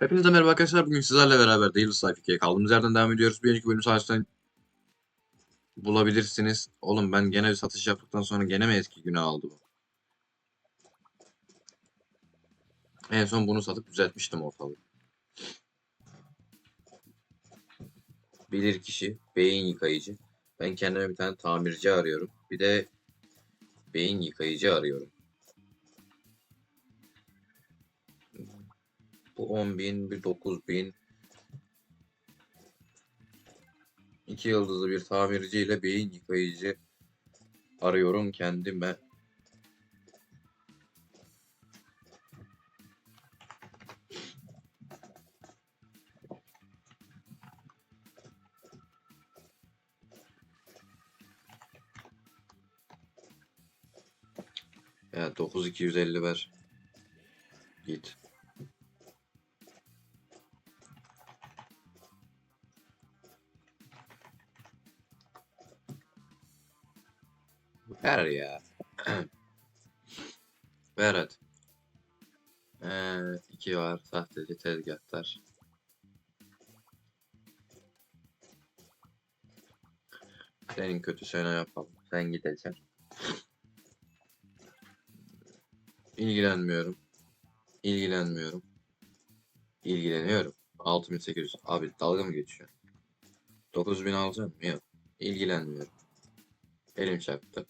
Hepinize merhaba arkadaşlar. Bugün sizlerle beraber Daily Life 2'ye kaldığımız yerden devam ediyoruz. Bir önceki bölüm sayesinde bulabilirsiniz. Oğlum ben gene bir satış yaptıktan sonra gene mi eski güne aldı bu? En son bunu satıp düzeltmiştim ortalığı. Bilir kişi, beyin yıkayıcı. Ben kendime bir tane tamirci arıyorum. Bir de beyin yıkayıcı arıyorum. Bu 10.000, bir 9.000. İki yıldızlı bir tamirci ile beyin yıkayıcı arıyorum kendime. Ya 9250 ver. Git. Ver ya. Ver hadi. Ee, iki var. Sahteci tezgahtar. Senin kötü sene yapalım. Sen gideceksin. İlgilenmiyorum. İlgilenmiyorum. İlgileniyorum. 6800. Abi dalga mı geçiyor? 9000 alacağım mı? Yok. İlgilenmiyorum. Elim çarptı.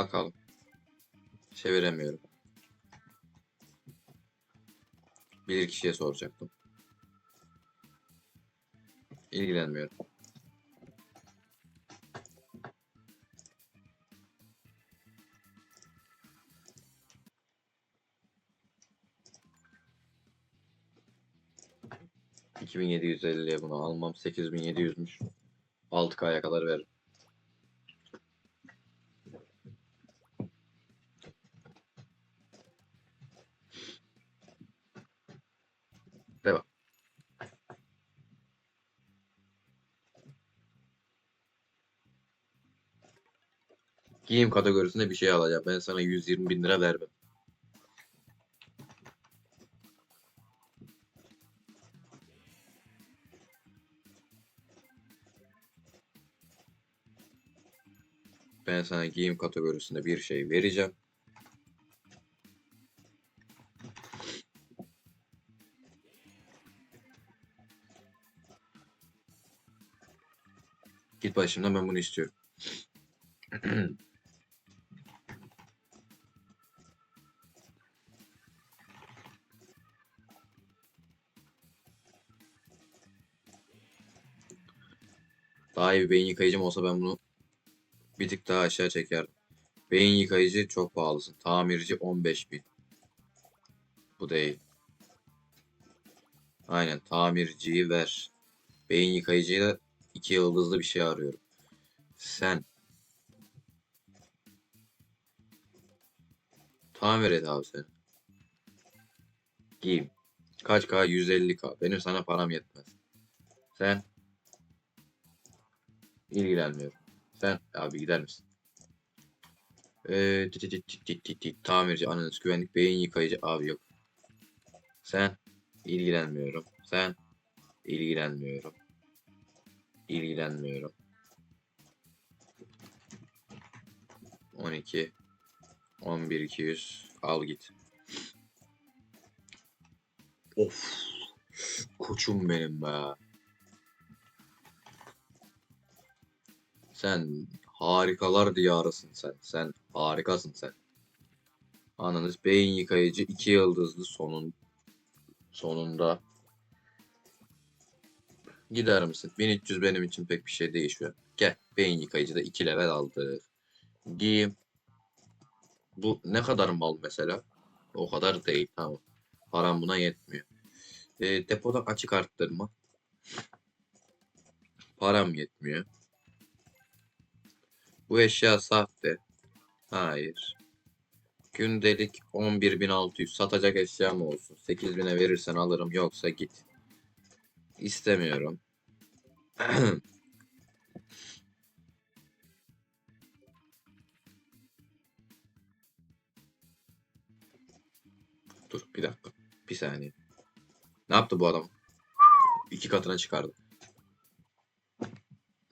Bakalım. Çeviremiyorum. Bilir kişiye soracaktım. İlgilenmiyorum. ...2750'ye bunu almam. 8700'müş. 6K'ya kadar veririm. Giyim kategorisinde bir şey alacağım. Ben sana 120 bin lira vermem. Ben sana giyim kategorisinde bir şey vereceğim. Git başımdan ben bunu istiyorum. Daha iyi bir beyin yıkayıcım olsa ben bunu bir tık daha aşağı çekerdim. Beyin yıkayıcı çok pahalısın. Tamirci 15.000. Bu değil. Aynen tamirciyi ver. Beyin yıkayıcıyla iki yıldızlı bir şey arıyorum. Sen tamir et abi sen. Giyim. Kaç K? 150K. Benim sana param yetmez. Sen ilgilenmiyorum. Sen abi gider misin? Ee, tit tit tit tit tit tamirci, analiz, güvenlik, beyin yıkayıcı abi yok. Sen ilgilenmiyorum. Sen ilgilenmiyorum. İlgilenmiyorum. 12 11 200 al git. Of. Koçum benim be. Sen harikalar diyarısın sen. Sen harikasın sen. Ananız beyin yıkayıcı iki yıldızlı sonun sonunda. Gider misin? 1300 benim için pek bir şey değişiyor. Gel beyin yıkayıcı da 2 level aldık. Giyim. Bu ne kadar mal mesela? O kadar değil tamam. Param buna yetmiyor. E, depoda açık arttırma. Param yetmiyor. Bu eşya sahte. Hayır. Gündelik 11.600 satacak eşya mı olsun? 8.000'e verirsen alırım yoksa git. İstemiyorum. Dur bir dakika. Bir saniye. Ne yaptı bu adam? İki katına çıkardı.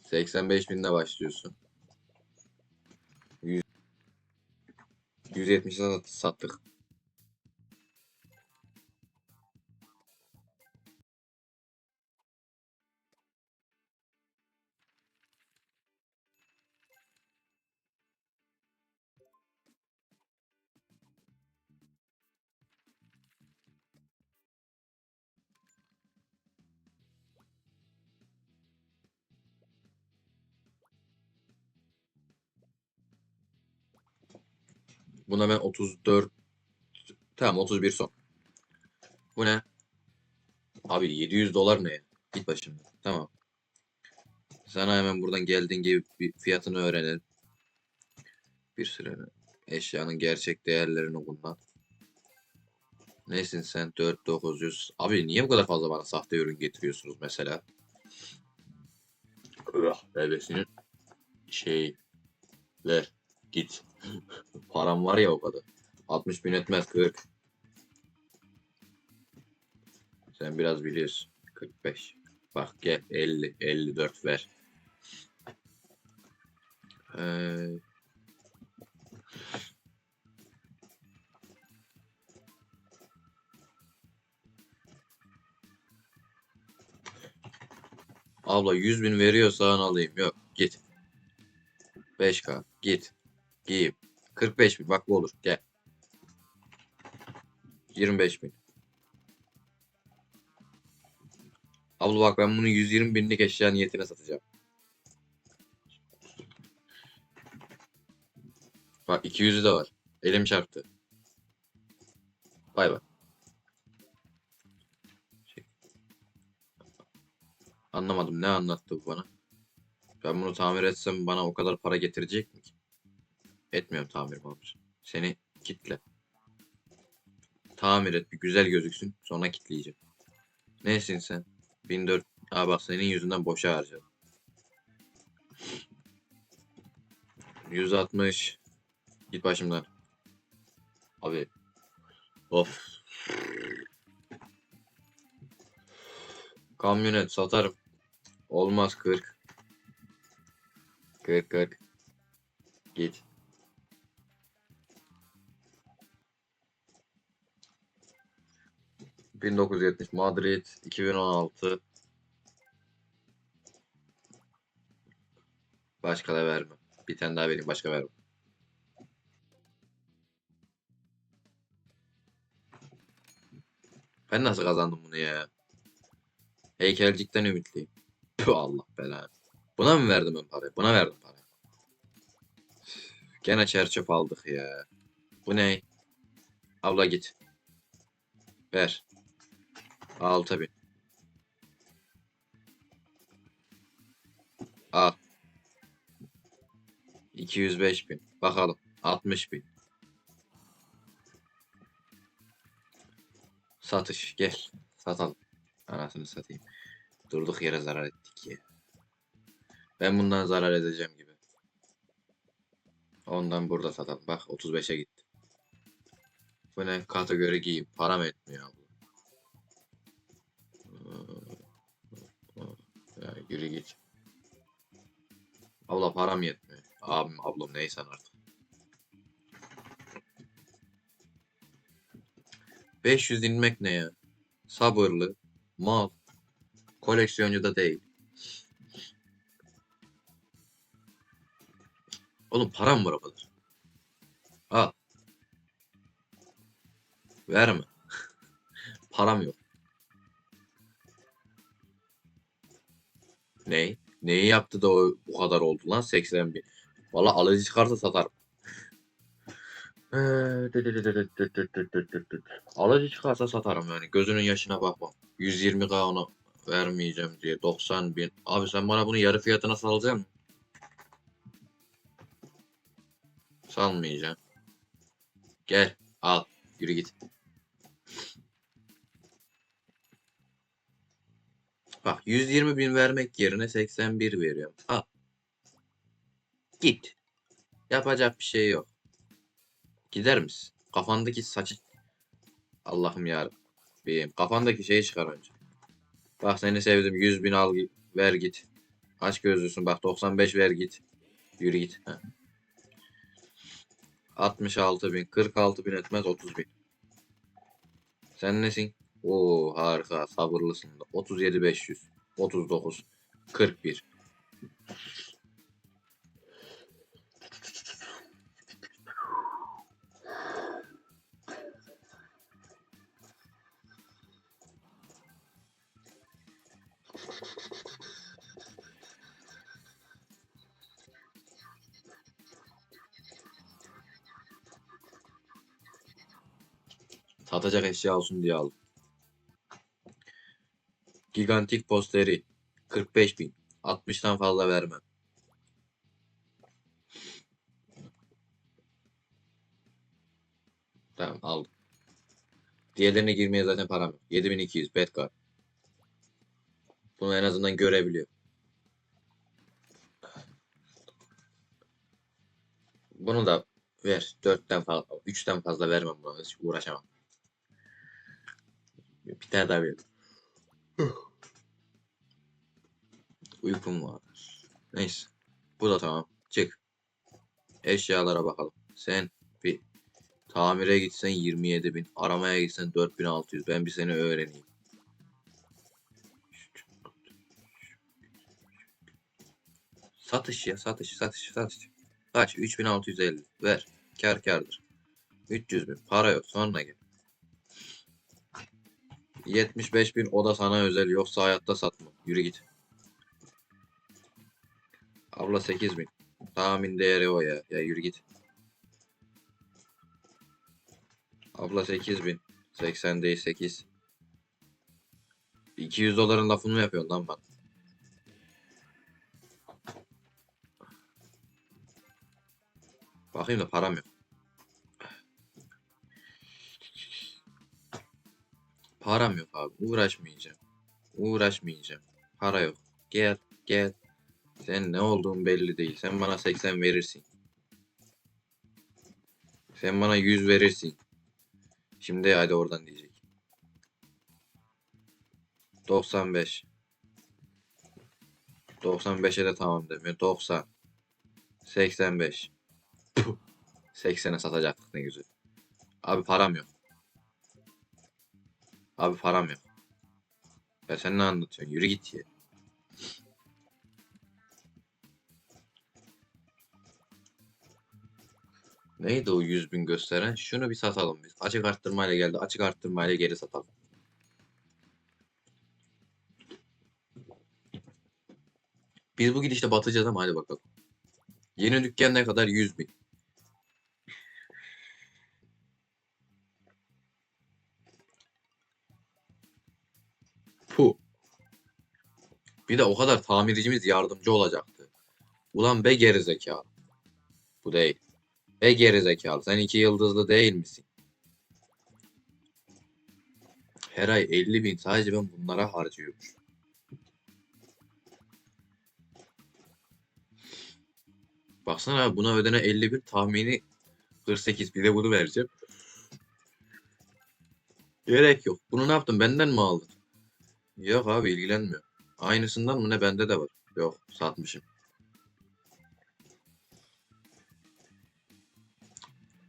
85 binle başlıyorsun. 170'e sat- sattık. Buna ben 34 tamam 31 son. Bu ne? Abi 700 dolar ne? Git başımdan. Tamam. Sana hemen buradan geldiğin gibi bir fiyatını öğrenelim. Bir süre eşyanın gerçek değerlerini kullan. Nesin sen? 4900. Abi niye bu kadar fazla bana sahte ürün getiriyorsunuz mesela? Ah, bebesinin şeyler git. Param var ya o kadar. 60 bin etmez 40. Sen biraz biliyorsun. 45. Bak gel 50, 54 ver. Ee, abla 100 bin veriyorsan alayım. Yok git. 5K git. Giyim. 45 bin bak bu olur gel. 25 bin. Abla bak ben bunu 120 binlik eşya niyetine satacağım. Bak 200'ü de var. Elim çarptı. Bay bay. Anlamadım ne anlattı bu bana. Ben bunu tamir etsem bana o kadar para getirecek mi ki? Etmiyorum tamir babacığım. Seni kitle. Tamir et bir güzel gözüksün sonra kitleyeceğim. Nesin sen? 1400. Aa bak senin yüzünden boşa harcadım. 160. Git başımdan. Abi. Of. Kamyonet satarım. Olmaz 40. 40 40. Git. ...1970 Madrid, 2016... Başka da verme. Bir tane daha vereyim, başka verme. Ben nasıl kazandım bunu ya? Heykelcikten ümitliyim. Tüh Allah belanı. Buna mı verdim ben parayı? Buna verdim parayı. Gene çerçöp aldık ya. Bu ne? Abla git. Ver. Al tabi. Al. 205 bin. Bakalım. 60 bin. Satış. Gel. Satalım. Anasını satayım. Durduk yere zarar ettik ya. Ben bundan zarar edeceğim gibi. Ondan burada satalım. Bak 35'e gitti. Bu ne? Kategori giyim. Param etmiyor abla. Ya yürü git. Abla param yetmiyor. Abim ablam neysen artık. 500 inmek ne ya? Sabırlı, mal, koleksiyoncu da değil. Oğlum param var o. Al. Verme. param yok. Ney? Neyi yaptı da o, o kadar oldu lan 80. Valla alıcı çıkarsa satarım. alıcı çıkarsa satarım yani gözünün yaşına bakma. 120k ona vermeyeceğim diye 90 bin. Abi sen bana bunu yarı fiyatına salacaksın mı? Salmayacağım. Gel al yürü git. Bak 120 bin vermek yerine 81 veriyorum. Al. Git. Yapacak bir şey yok. Gider misin? Kafandaki saçı... Allah'ım yarabbim. Kafandaki şeyi çıkar önce. Bak seni sevdim 100 bin al ver git. Aç gözlüsün bak 95 ver git. Yürü git. Heh. 66 bin 46 bin etmez 30 bin. Sen nesin? Oo harika sabırlısın. 37 500. 39. 41. Satacak eşya olsun diye aldım. Gigantik posteri 45 bin. 60'tan fazla vermem. Tamam aldım. Diğerlerine girmeye zaten param yok. 7200 bad card. Bunu en azından görebiliyor. Bunu da ver. 4'ten fazla, 3'ten fazla vermem buna. Hiç uğraşamam. Bir tane daha verelim. Uykum var. Neyse. Bu da tamam. Çık. Eşyalara bakalım. Sen bir tamire gitsen 27 bin. Aramaya gitsen 4600. Ben bir seni öğreneyim. Satış ya satış satış satış. Kaç? 3650. Ver. Kar kardır. 300 bin. Para yok. Sonra gel. 75 bin o da sana özel. Yoksa hayatta satma. Yürü git. Abla 8000. Tahmin değeri o ya. Ya yürü git. Abla 8000. 80 değil 8. 200 doların lafını mı yapıyorsun lan bak. Bakayım da param yok. Param yok abi. Uğraşmayacağım. Uğraşmayacağım. Para yok. Gel, gel, sen ne olduğun belli değil. Sen bana 80 verirsin. Sen bana 100 verirsin. Şimdi hadi oradan diyecek. 95. 95'e de tamam demiyor. 90. 85. 80'e satacaktık ne güzel. Abi param yok. Abi param yok. Ya sen ne anlatıyorsun? Yürü git ya. Neydi o 100 bin gösteren? Şunu bir satalım biz. Açık arttırmayla geldi. Açık arttırmayla geri satalım. Biz bu gidişle batacağız ama hadi bakalım. Yeni dükkan ne kadar? 100 bin. Puh. Bir de o kadar tamircimiz yardımcı olacaktı. Ulan be gerizekalı. Bu değil. Ve gerizekalı. Sen iki yıldızlı değil misin? Her ay 50 bin sadece ben bunlara harcıyorum. Baksana abi buna ödene 50 bin tahmini 48 bir de bunu vereceğim. Gerek yok. Bunu ne yaptın benden mi aldın? Yok abi ilgilenmiyor. Aynısından mı ne bende de var. Yok satmışım.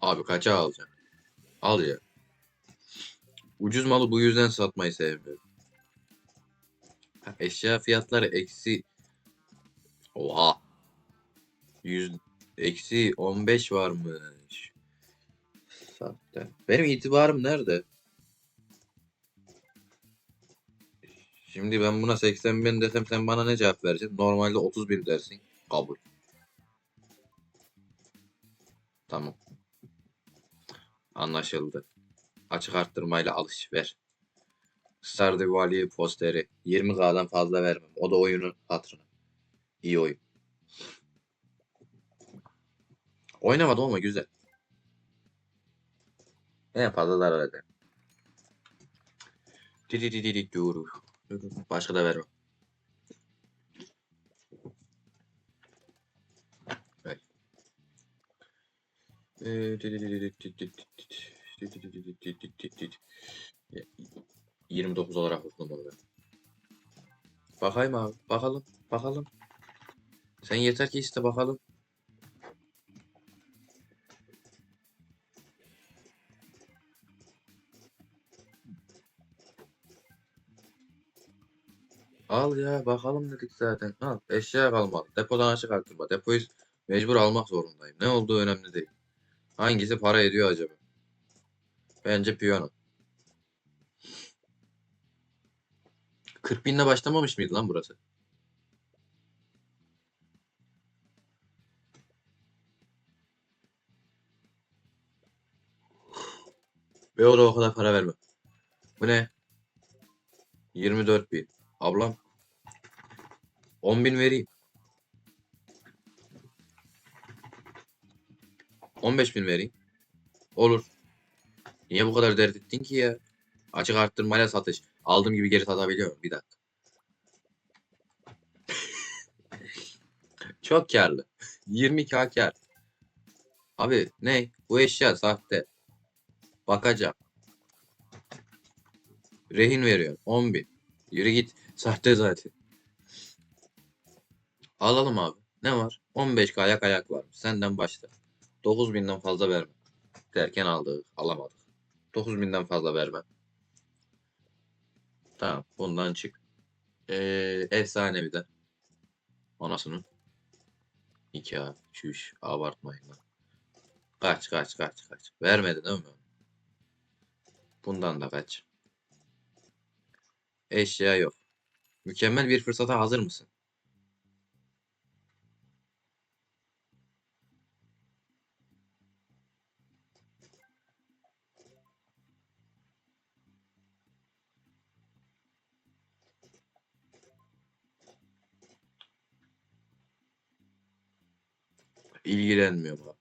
Abi kaça alacaksın? Al ya. Ucuz malı bu yüzden satmayı sevmiyorum. Eşya fiyatları eksi Oha. 100 eksi 15 varmış. Sahte. Benim itibarım nerede? Şimdi ben buna 80 bin desem sen bana ne cevap vereceksin? Normalde 30 bin dersin. Kabul. Tamam. Anlaşıldı. Açık arttırmayla alış ver. Stardew Valley posteri. 20K'dan fazla vermem. O da oyunun patronu. İyi oyun. Oynamadı olma güzel. En fazla zarar eder. Başka da vermem. 29 olarak okudum onu ben. Bakayım abi. Bakalım. Bakalım. Sen yeter ki iste bakalım. Al ya bakalım dedik zaten. Al eşya kalmadı. Depodan açık artırma. Depoyu mecbur almak zorundayım. Ne olduğu önemli değil. Hangisi para ediyor acaba? Bence piyano. 40 binle başlamamış mıydı lan burası? Ve o da o kadar para verme. Bu ne? 24 bin. Ablam. 10 bin vereyim. 15 bin vereyim. Olur. Niye bu kadar dert ettin ki ya? Açık arttırmayla satış. Aldığım gibi geri satabiliyorum. Bir dakika. Çok karlı. 20k kar. Abi ne? Bu eşya sahte. Bakacağım. Rehin veriyor. 10 bin. Yürü git. Sahte zaten. Alalım abi. Ne var? 15k ayak ayak var. Senden başla. 9000'den fazla verme. Derken aldık. Alamadık. 9000'den fazla verme. Tamam. Bundan çık. Ee, efsane bir de. Anasının. 2A. Çüş. Abartmayın lan. Kaç kaç kaç kaç. Vermedi değil mi? Bundan da kaç. Eşya yok. Mükemmel bir fırsata hazır mısın? İlgilenmiyorum abi.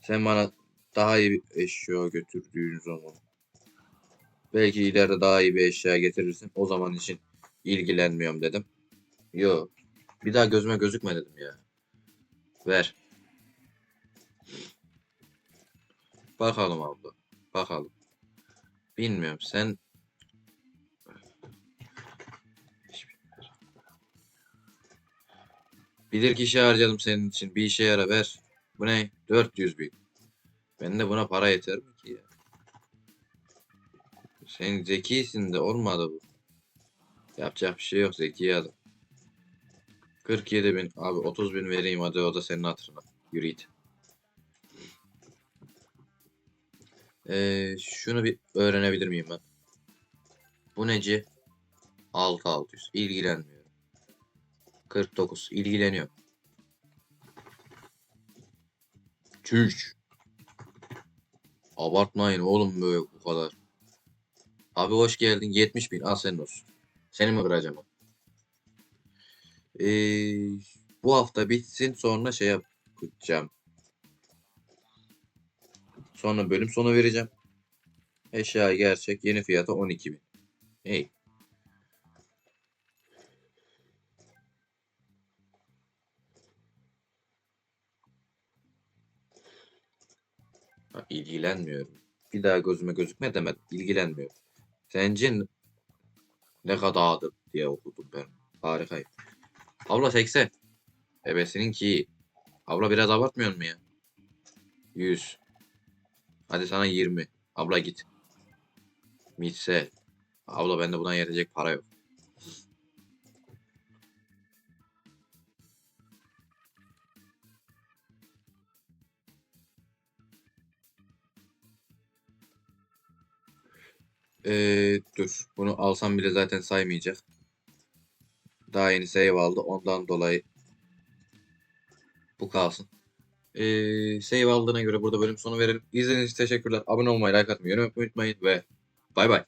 Sen bana daha iyi bir eşya götürdüğün zaman belki ileride daha iyi bir eşya getirirsin. O zaman için ilgilenmiyorum dedim. Yo. Bir daha gözüme gözükme dedim ya. Ver. Bakalım abla. Bakalım. Bilmiyorum sen Bilir kişi harcadım senin için. Bir işe yara ver. Bu ne? 400 bin. Ben de buna para yeter mi ki ya? Sen zekisin de olmadı bu. Yapacak bir şey yok zeki adam. 47 bin. Abi 30 bin vereyim hadi o da senin hatırına. Yürü git. Ee, şunu bir öğrenebilir miyim ben? Bu neci? 6600. İlgilenmiyorum. 49. İlgileniyor. Çüş. Abartmayın oğlum böyle bu kadar. Abi hoş geldin. 70 bin. Al senin olsun. Seni mi kıracağım? Ee, bu hafta bitsin sonra şey yapacağım. Sonra bölüm sonu vereceğim. Eşya gerçek yeni fiyatı 12 bin. Hey. Ha, ilgilenmiyorum. Bir daha gözüme gözükme demedim. İlgilenmiyorum. Sence ne kadardır diye okudum ben. Harikayım. Abla 80. Ebesinin ki. Abla biraz abartmıyor mu ya? 100. Hadi sana 20. Abla git. Mitsel. Abla bende buna yetecek para yok. Ee, dur. Bunu alsam bile zaten saymayacak. Daha yeni save aldı. Ondan dolayı bu kalsın. Ee, save aldığına göre burada bölüm sonu verelim. İzlediğiniz için teşekkürler. Abone olmayı, like atmayı unutmayın ve bay bay.